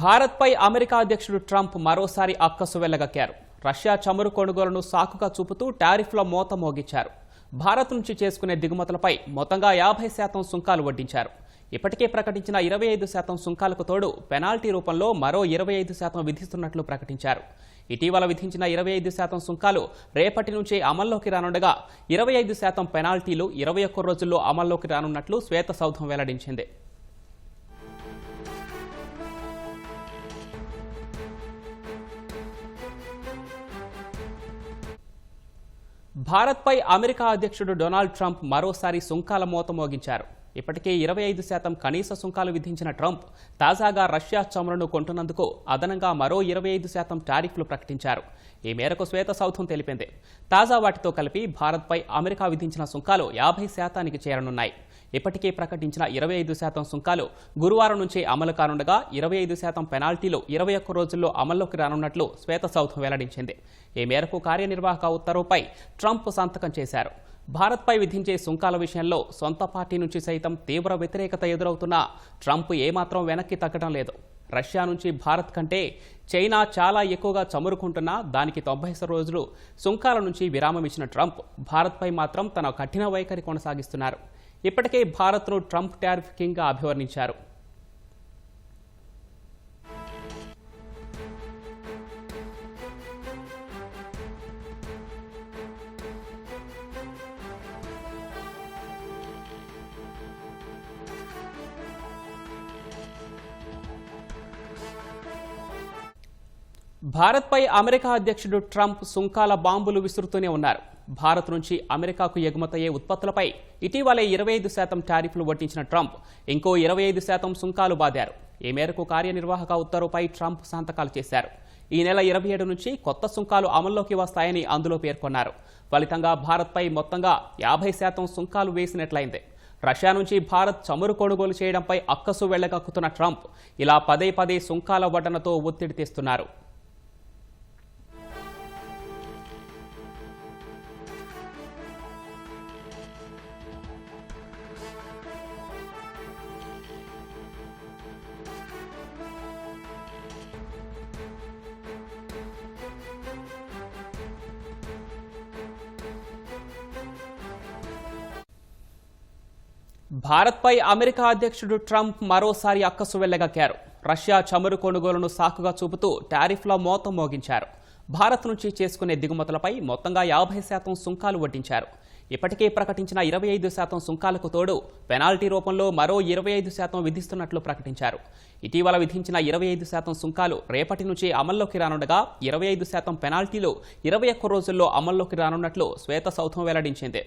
భారత్పై అమెరికా అధ్యక్షుడు ట్రంప్ మరోసారి అక్కసు వెళ్ళగక్కారు రష్యా చమురు కొనుగోలును సాకుగా చూపుతూ టారిఫ్ల మోత మోగించారు. భారత్ నుంచి చేసుకునే దిగుమతులపై మొత్తంగా యాభై శాతం సుంకాలు వడ్డించారు. ఇప్పటికే ప్రకటించిన ఇరవై ఐదు శాతం సుంకాలకు తోడు పెనాల్టీ రూపంలో మరో ఇరవై ఐదు శాతం విధిస్తున్నట్లు ప్రకటించారు. ఇటీవల విధించిన ఇరవై ఐదు శాతం సుంకాలు రేపటి నుంచే అమల్లోకి రానుండగా ఇరవై ఐదు శాతం పెనాల్టీలు ఇరవై ఒక్క రోజుల్లో అమల్లోకి రానున్నట్లు శ్వేతసౌధం వెల్లడించింది. భారత్పై అమెరికా అధ్యక్షుడు డొనాల్డ్ ట్రంప్ మరోసారి సుంకాల మోత మోగించారు. ఇప్పటికే ఇరవై ఐదు శాతం కనీస సుంకాలు విధించిన ట్రంప్ తాజాగా రష్యా చమురును కొంటున్నందుకు అదనంగా మరో ఇరవై ఐదు శాతం టారిఫ్లు ప్రకటించారు. ఈ మేరకు శ్వేత సౌధం తెలిపింది. తాజా వాటితో కలిపి భారత్పై అమెరికా విధించిన సుంకాలు యాభై శాతానికి చేరనున్నాయి. ఇప్పటికే ప్రకటించిన ఇరవై ఐదు శాతం సుంకాలు గురువారం నుంచే అమలు కానుండగా ఇరవై ఐదు శాతం పెనాల్టీలు ఇరవై ఒక్క రోజుల్లో అమల్లోకి రానున్నట్లు శ్వేతసౌధం వెల్లడించింది. ఈ మేరకు కార్యనిర్వాహక ఉత్తర్వుపై ట్రంప్ సంతకం చేశారు. భారత్పై విధించే సుంకాల విషయంలో సొంత పార్టీ నుంచి సైతం తీవ్ర వ్యతిరేకత ఎదురవుతున్నా ట్రంప్ ఏమాత్రం వెనక్కి తగ్గడం లేదు. రష్యా నుంచి భారత్ కంటే చైనా చాలా ఎక్కువగా చమురుకుంటున్నా దానికి తొంభై రోజులు సుంకాల నుంచి విరామం ఇచ్చిన ట్రంప్ భారత్పై మాత్రం తన కఠిన వైఖరి కొనసాగిస్తున్నారు. ఇప్పటికే భారత్ను ట్రంప్ టారిఫ్ కింగ్గా అభివర్ణించారు. భారత్పై అమెరికా అధ్యక్షుడు ట్రంప్ సుంకాల బాంబులు విసురుతూనే ఉన్నారు. భారత్ నుంచి అమెరికాకు ఎగుమతయ్యే ఉత్పత్తులపై ఇటీవలే ఇరవై ఐదు శాతం టారిఫ్లు వడ్డించిన ట్రంప్ ఇంకో ఇరవై ఐదు శాతం సుంకాలు బాదారు. ఈ మేరకు కార్యనిర్వాహక ఉత్తర్వుపై ట్రంప్ సంతకాలు చేశారు. ఈ నెల ఇరవై ఏడు నుంచి కొత్త సుంకాలు అమల్లోకి వస్తాయని అందులో పేర్కొన్నారు. ఫలితంగా భారత్పై మొత్తంగా యాభై శాతం సుంకాలు వేసినట్లయింది. రష్యా నుంచి భారత్ చమురు కొనుగోలు చేయడంపై అక్కసు వెళ్ళగక్కుతున్న ట్రంప్ ఇలా పదే పదే సుంకాల వడ్డనతో ఒత్తిడి తెస్తున్నారు. భారత్పై అమెరికా అధ్యక్షుడు ట్రంప్ మరోసారి అక్కసు వెళ్ళగక్కారు రష్యా చమురు కొనుగోలును సాకుగా చూపుతూ టారిఫ్ల మోతం మోగించారు. భారత్ నుంచి చేసుకునే దిగుమతులపై మొత్తంగా యాభై శాతం సుంకాలు వడ్డించారు. ఇప్పటికే ప్రకటించిన ఇరవై ఐదు శాతం సుంకాలకు తోడు పెనాల్టీ రూపంలో మరో ఇరవై ఐదు శాతం విధిస్తున్నట్లు ప్రకటించారు. ఇటీవల విధించిన ఇరవై ఐదు శాతం సుంకాలు రేపటి నుంచి అమల్లోకి రానుండగా ఇరవై ఐదు శాతం పెనాల్టీలు ఇరవై ఒక్క రోజుల్లో అమల్లోకి రానున్నట్లు శ్వేత సౌధం వెల్లడించింది.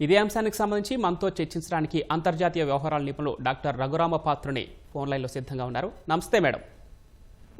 ఇదే అంశానికి సంబంధించి మనతో చర్చించడానికి అంతర్జాతీయ వ్యవహారాల నిపుణులు డాక్టర్ రఘురామ పాత్రుని ఫోన్ లైన్లో సిద్ధంగా ఉన్నారు. నమస్తే మేడం.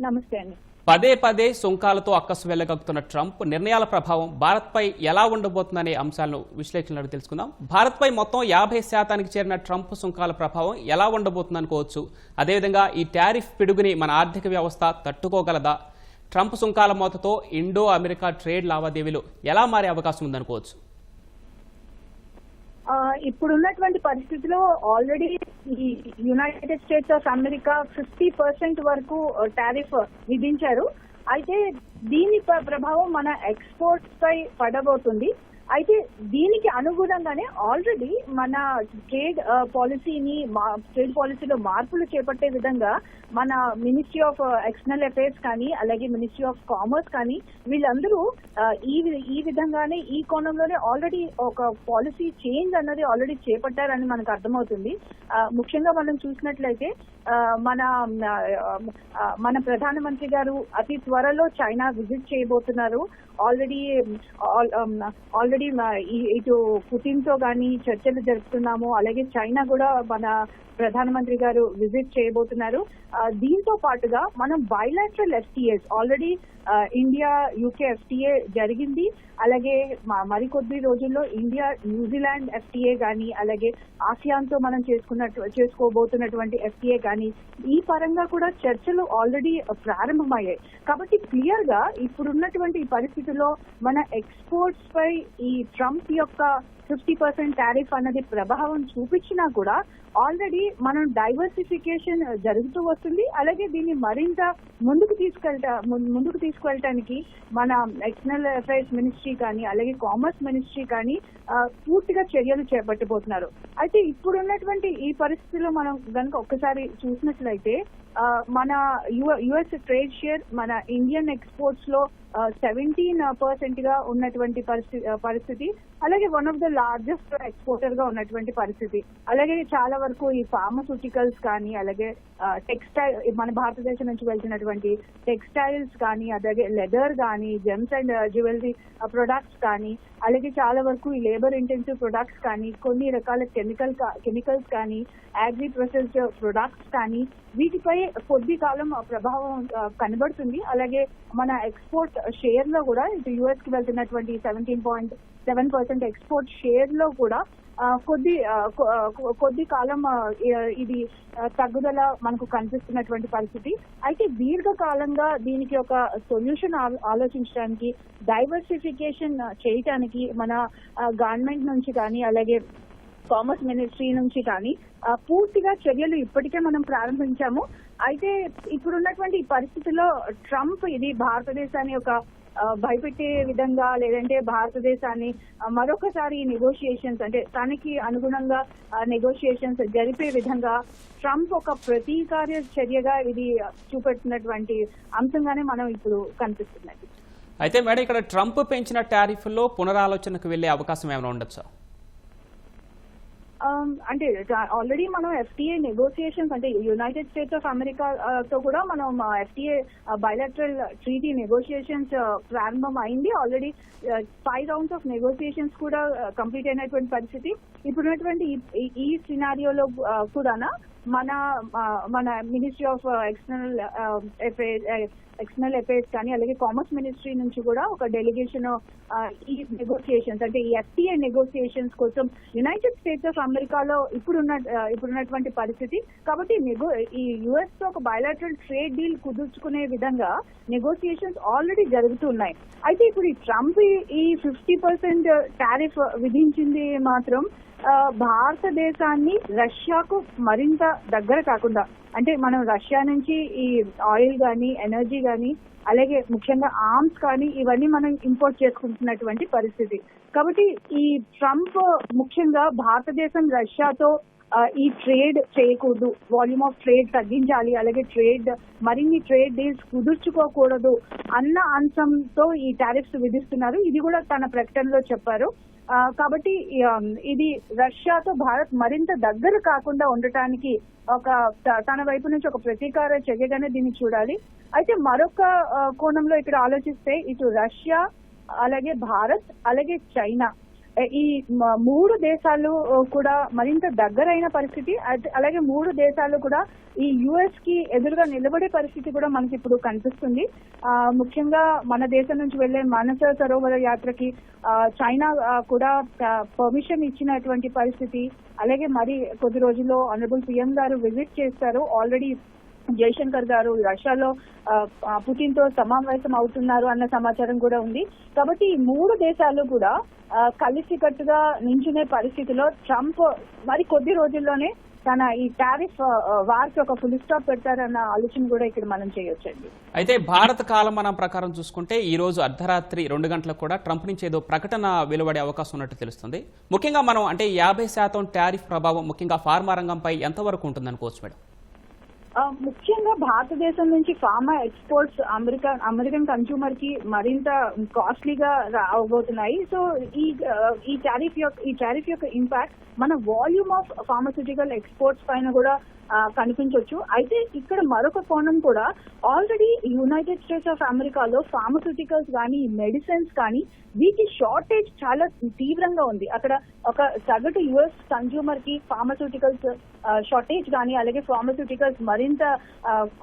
నమస్తే అండి. పదే పదే సుంకాలతో అక్కసు వెళ్ళగలుగుతున్న ట్రంప్ నిర్ణయాల ప్రభావం భారత్పై ఎలా ఉండబోతుందనే అంశాలను విశ్లేషణలు తెలుసుకుందాం. భారత్పై మొత్తం యాభై శాతానికి చేరిన ట్రంప్ సుంకాల ప్రభావం ఎలా ఉండబోతుంది అనుకోవచ్చు. అదేవిధంగా ఈ టారిఫ్ పిడుగుని మన ఆర్థిక వ్యవస్థ తట్టుకోగలదా? ట్రంప్ సుంకాల మోతతో ఇండో అమెరికా ట్రేడ్ లావాదేవీలు ఎలా మారే అవకాశం ఉందనుకోవచ్చు. ఇప్పుడున్నటువంటి పరిస్థితిలో ఆల్రెడీ ఈ United States of America fifty percent వరకు uh, టారిఫ్ విధించారు. అయితే దీని ప్రభావం మన ఎక్స్పోర్ట్స్ పై పడబోతుంది. అయితే దీనికి అనుగుణంగానే ఆల్రెడీ మన ట్రేడ్ పాలసీని ట్రేడ్ పాలసీలో మార్పులు చేపట్టే విధంగా మన మినిస్ట్రీ ఆఫ్ ఎక్స్టర్నల్ అఫైర్స్ కానీ అలాగే మినిస్ట్రీ ఆఫ్ కామర్స్ కానీ వీళ్ళందరూ uh, ఈ ఈ విధంగానే ఈ కోణంలోనే ఆల్రెడీ ఒక పాలసీ చేంజ్ అన్నది ఆల్రెడీ చేపట్టారని మనకు అర్థమవుతుంది. ఆ, ముఖ్యంగా మనం చూసినట్లయితే uh, మన మన ప్రధానమంత్రి గారు అతి త్వరలో చైనా విజిట్ చేయబోతున్నారు. ఆల్రెడీ ఆల్రెడీ um, ఆల్రెడీ ఇటు పుతిన్తో గానీ చర్చలు జరుపుతున్నాము. అలాగే చైనా కూడా మన ప్రధానమంత్రి గారు విజిట్ చేయబోతున్నారు. దీంతో పాటుగా మనం bilateral FTAs already India UK FTA జరిగింది. అలాగే మరికొద్ది రోజుల్లో ఇండియా న్యూజిలాండ్ ఎఫ్టీఏ కానీ అలాగే ఆసియాన్తో మనం చేసుకున్న చేసుకోబోతున్నటువంటి ఎఫ్టీఏ కానీ ఈ పరంగా కూడా చర్చలు ఆల్రెడీ ప్రారంభమయ్యాయి. కాబట్టి క్లియర్గా ఇప్పుడున్నటువంటి పరిస్థితుల్లో మన ఎక్స్పోర్ట్స్ పై ఈ ఈ ట్రంప్ యొక్క ఫిఫ్టీ పర్సెంట్ టారిఫ్ అన్నది ప్రభావం చూపించినా కూడా ఆల్రెడీ మనం డైవర్సిఫికేషన్ జరుగుతూ వస్తుంది. అలాగే దీన్ని మరింత ముందుకు తీసుకెళ్తా ముందుకు తీసుకెళ్ళటానికి మన ఎక్స్టర్నల్ అఫైర్స్ మినిస్ట్రీ కానీ అలాగే కామర్స్ మినిస్ట్రీ కానీ పూర్తిగా చర్యలు చేపట్టబోతున్నారు. అయితే ఇప్పుడున్నటువంటి ఈ పరిస్థితిలో మనం కనుక ఒక్కసారి చూసినట్లయితే మన యుఎస్ ట్రేడ్ షేర్ మన ఇండియన్ ఎక్స్పోర్ట్స్లో సెవెంటీన్ పర్సెంట్గా ఉన్నటువంటి పరిస్థితి పరిస్థితి. అలాగే వన్ ఆఫ్ ద లార్జెస్ట్ ఎక్స్పోర్టర్గా ఉన్నటువంటి పరిస్థితి. అలాగే చాలా వరకు ఈ ఫార్మసూటికల్స్ కానీ అలాగే టెక్స్టైల్ మన భారతదేశం నుంచి వెళ్తున్నటువంటి టెక్స్టైల్స్ కానీ అలాగే లెదర్ కానీ జెమ్స్ అండ్ జ్యువెలరీ ప్రొడక్ట్స్ కానీ అలాగే చాలా వరకు ఈ లేబర్ ఇంటెన్సివ్ ప్రొడక్ట్స్ కానీ కొన్ని రకాల కెమికల్ కెమికల్స్ కానీ అగ్రి ప్రొసెస్డ్ ప్రొడక్ట్స్ కానీ వీటిపై కొద్ది కాలం ప్రభావం కనబడుతుంది. అలాగే మన ఎక్స్పోర్ట్ షేర్లో కూడా ఇటు యుఎస్కి వెళ్తున్నటువంటి seventeen point seven percent export షేర్లో కూడా కొద్ది కొ- కొ- కొద్ది కాలం ఇది తగ్గుదల మనకు కనిపిస్తున్నటువంటి పరిస్థితి. అయితే దీర్ఘకాలంగా దీనికి ఒక సొల్యూషన్ ఆలోచించడానికి డైవర్సిఫికేషన్ చేయటానికి మన గవర్నమెంట్ నుంచి కానీ అలాగే కామర్స్ మినిస్ట్రీ నుంచి కానీ పూర్తిగా చర్యలు ఇప్పటికే మనం ప్రారంభించాము. అయితే ఇప్పుడున్నటువంటి పరిస్థితుల్లో ట్రంప్ ఇది భారతదేశాన్ని ఒక భయపెట్టే విధంగా లేదంటే భారతదేశాన్ని మరొకసారి నెగోషియేషన్స్ అంటే తనకి అనుగుణంగా నెగోషియేషన్స్ జరిపే విధంగా ట్రంప్ ఒక ప్రతీకార్య చర్యగా ఇది చూపెడుతున్నటువంటి అంశంగానే మనం ఇప్పుడు కనిపిస్తున్నది. అయితే మేడం ఇక్కడ ట్రంప్ పెంచిన టారిఫ్లో పునరాలోచనకు వెళ్ళే అవకాశం ఏమైనా ఉండొచ్చా? Um, అంటే ఆల్రెడీ మనం ఎఫ్టీఏ నెగోసియేషన్స్ అంటే యునైటెడ్ స్టేట్స్ ఆఫ్ అమెరికా తో కూడా మనం ఎఫ్టీఏ బయలాటరల్ ట్రీటీ నెగోసియేషన్స్ ప్రారంభం అయింది. Already five rounds of negotiations కూడా uh, కంప్లీట్ అయినటువంటి పరిస్థితి. ఇప్పుడున్నటువంటి ఈ- ఈ- ఈ సినారియోలో uh, కూడానా మన మన ministry of external affairs external affairs కానీ అలాగే కామర్స్ మినిస్ట్రీ నుంచి కూడా ఒక డెలిగేషన్ uh, ఈ నెగోసియేషన్స్ అంటే ఈ ఎఫ్టీఏ నెగోసియేషన్స్ కోసం యునైటెడ్ స్టేట్స్ ఆఫ్ అమెరికాలో ఇప్పుడున్న uh, ఇప్పుడున్నటువంటి పరిస్థితి. కాబట్టి నెగో ఈ యుఎస్తో ఒక బయలాటరల్ ట్రేడ్ డీల్ కుదుర్చుకునే విధంగా నెగోసియేషన్స్ ఆల్రెడీ జరుగుతున్నాయి. అయితే ఇప్పుడు ఈ ట్రంప్ ఈ- ఫిఫ్టీ పర్సెంట్ టారిఫ్ విధించింది మాత్రం భారతదేశాన్ని రష్యాకు మరింత దగ్గర కాకుండా అంటే మనం రష్యా నుంచి ఈ ఆయిల్ గానీ ఎనర్జీ గానీ అలాగే ముఖ్యంగా ఆర్మ్స్ కానీ ఇవన్నీ మనం ఇంపోర్ట్ చేసుకుంటున్నటువంటి పరిస్థితి. కాబట్టి ఈ ట్రంప్ ముఖ్యంగా భారతదేశం రష్యాతో ఈ ట్రేడ్ చేయకూడదు. వాల్యూమ్ ఆఫ్ ట్రేడ్ తగ్గించాలి అలాగే ట్రేడ్ మరిన్ని ట్రేడ్ డీల్స్ కుదుర్చుకోకూడదు అన్న అంశంతో ఈ టారిఫ్స్ విధిస్తున్నారు. ఇది కూడా తన ప్రకటనలో చెప్పారు. కాబట్టి ఇది రష్యాతో భారత్ మరింత దగ్గర కాకుండా ఉండటానికి ఒక త- తన వైపు నుంచి ఒక ప్రతీకార చర్యగానే దీన్ని చూడాలి. అయితే మరొక కోణంలో ఇక్కడ ఆలోచిస్తే ఇటు రష్యా అలాగే భారత్ అలాగే చైనా ఈ మూడు దేశాలు కూడా మరింత దగ్గరైన పరిస్థితి. అలాగే మూడు దేశాలు కూడా ఈ యుఎస్కి ఎదురుగా నిలబడే పరిస్థితి కూడా మనకి ఇప్పుడు కనిపిస్తుంది. ఆ, ముఖ్యంగా మన దేశం నుంచి వెళ్ళే మానస సరోవర యాత్రకి ఆ, చైనా కూడా పర్మిషన్ ఇచ్చినటువంటి పరిస్థితి. అలాగే మరి కొద్ది రోజుల్లో ఆనరబుల్ పిఎం గారు విజిట్ చేస్తారు. ఆల్రెడీ జయశంకర్ గారు రష్యాలో పుతిన్తో సమావేశం అవుతున్నారు అన్న సమాచారం కూడా ఉంది. కాబట్టి ఈ మూడు దేశాలు కూడా కలిసికట్టుగా నించునే పరిస్థితిలో ట్రంప్ మరి కొద్ది రోజుల్లోనే తన ఈ టారిఫ్ వారికి ఒక ఫుల్ స్టాప్ పెడతారన్న ఆలోచన కూడా ఇక్కడ మనం చేయొచ్చండి. అయితే భారత కాలమానం ప్రకారం చూసుకుంటే ఈ రోజు అర్ధరాత్రి రెండు గంటలకు కూడా ట్రంప్ నుంచి ఏదో ప్రకటన వెలువడే అవకాశం ఉన్నట్టు తెలుస్తుంది. ముఖ్యంగా మనం అంటే యాభై శాతం టారిఫ్ ప్రభావం ముఖ్యంగా ఫార్మా రంగంపై ఎంతవరకు ఉంటుందనుకోవచ్చు మేడం? ముఖ్యంగా భారతదేశం నుంచి ఫార్మా ఎక్స్పోర్ట్స్ అమెరికా అమెరికన్ కన్స్యూమర్కి మరింత కాస్ట్లీగా రాబోతున్నాయి. సో ఈ ఈ టారిఫ్ యొక్క ఈ టారిఫ్ యొక్క ఇంపాక్ట్ మన వాల్యూమ్ ఆఫ్ ఫార్మస్యూటికల్ ఎక్స్పోర్ట్స్ పైన కూడా కనిపించవచ్చు అయితే ఇక్కడ మరొక కోణం కూడా ఆల్రెడీ యునైటెడ్ స్టేట్స్ ఆఫ్ అమెరికాలో ఫార్మస్యూటికల్స్ కానీ మెడిసిన్స్ కానీ వీటి షార్టేజ్ చాలా తీవ్రంగా ఉంది. అక్కడ ఒక సగటు యుఎస్ కన్జ్యూమర్కి ఫార్మస్యూటికల్స్ షార్టేజ్ కానీ అలాగే ఫార్మస్యూటికల్స్ మరింత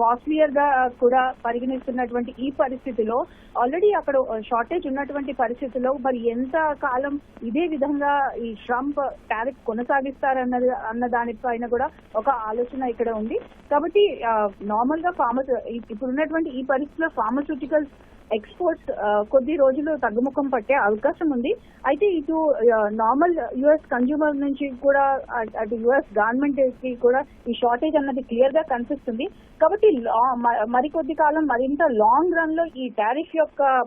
కాస్ట్లియర్గా కూడా పరిగణిస్తున్నటువంటి ఈ పరిస్థితిలో ఆల్రెడీ అక్కడ షార్టేజ్ ఉన్నటువంటి పరిస్థితిలో మరి ఎంత కాలం ఇదే విధంగా ఈ ట్రంప్ టారిఫ్ కొనసాగిస్తారన్నది అన్న దానిపైన కూడా ఒక ఆలోచన ఇక్కడ ఉంది. కాబట్టి నార్మల్గా ఫార్మస్ ఇప్పుడు ఉన్నటువంటి ఈ పరిస్థితిలో ఫార్మస్యూటికల్స్ ఎక్స్పోర్ట్స్ కొద్ది రోజులు తగ్గుముఖం పట్టే అవకాశం ఉంది. అయితే ఇటు నార్మల్ యుఎస్ కన్జ్యూమర్ నుంచి కూడా అటు యుఎస్ గవర్నమెంట్కి కూడా ఈ షార్టేజ్ అన్నది క్లియర్గా కనిపిస్తుంది. కాబట్టి లా- మ- మరికొద్ది కాలం మరింత లాంగ్ రన్లో ఈ టారిఫ్ యొక్క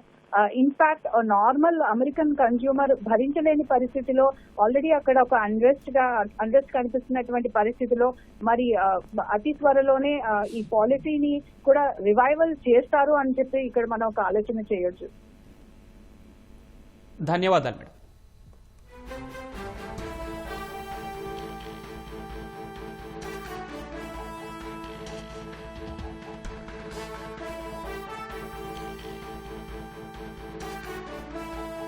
ఇన్ఫాక్ట్ నార్మల్ అమెరికన్ కన్స్యూమర్ భరించలేని పరిస్థితిలో ఆల్రెడీ అక్కడ ఒక అన్రెస్ట్గా అన్రెస్ట్ కనిపిస్తున్నటువంటి పరిస్థితిలో మరి అతి త్వరలోనే ఈ పాలసీని కూడా రివైవల్ చేస్తారు అని చెప్పి ఇక్కడ మనం ఒక ఆలోచన చేయొచ్చు. ధన్యవాదాలు మేడం.